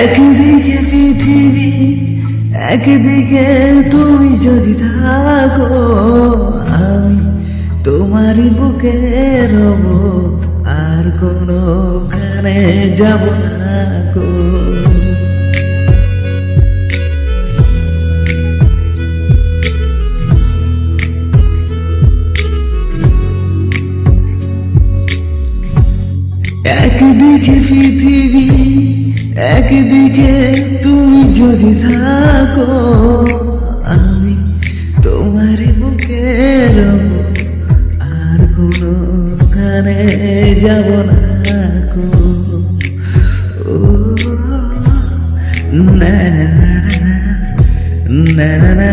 একদিকে পৃথিবী, একদিকে তুমি যদি থাকো, আমি তোমারই বুকে রব আর কোনো খানে যাব না গো। একদিকে পৃথিবী একদিকে তুমি যদি থাকো আমি তোমার বুকে আর কোনো কানে যাব না গো ও, না না না না না না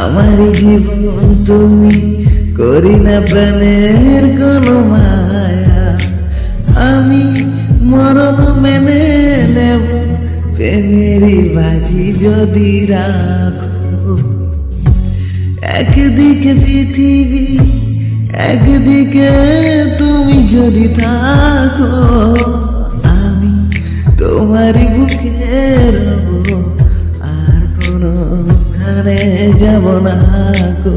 আমার জীবন তুমি করি না প্রাণের কোন মায়া আমি মরণ মেনে নেব প্রেমেরই বাজি যদি রাখো। একদিকে পৃথিবী, একদিকে তুমি যদি থাকো, আমি তোমারই বুকে রব। খানে যাব না গো।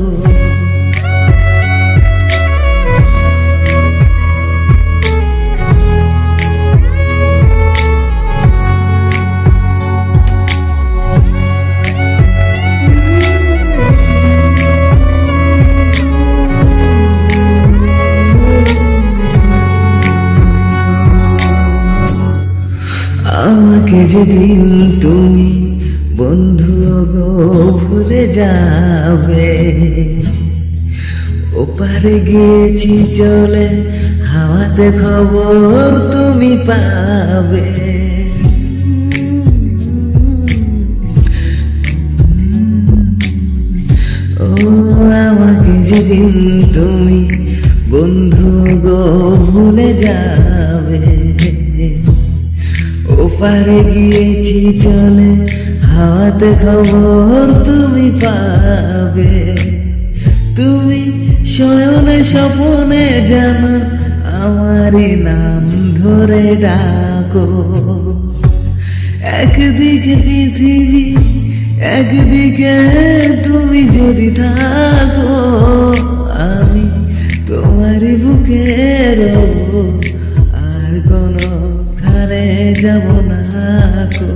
আমাকে যেদিন তুমি বন্ধু গো, ভুলে যাবে। ওপারে গিয়েছি চলে, হাওয়াতে খবর তুমি পাবে। ও আমাকে যেদিন তুমি বন্ধু গো, ভুলে যাবে। ওপারে গিয়েছি চলে হাওয়াতে খবর তুমি পাবে। তুমি শয়নে স্বপনে জানো আমারই নাম ধরে ডাকো। একদিকে পৃথিবী, একদিকে তুমি যদি থাকো, আমি তোমারই বুকে রব। আর কোনো খানে যাব না গো।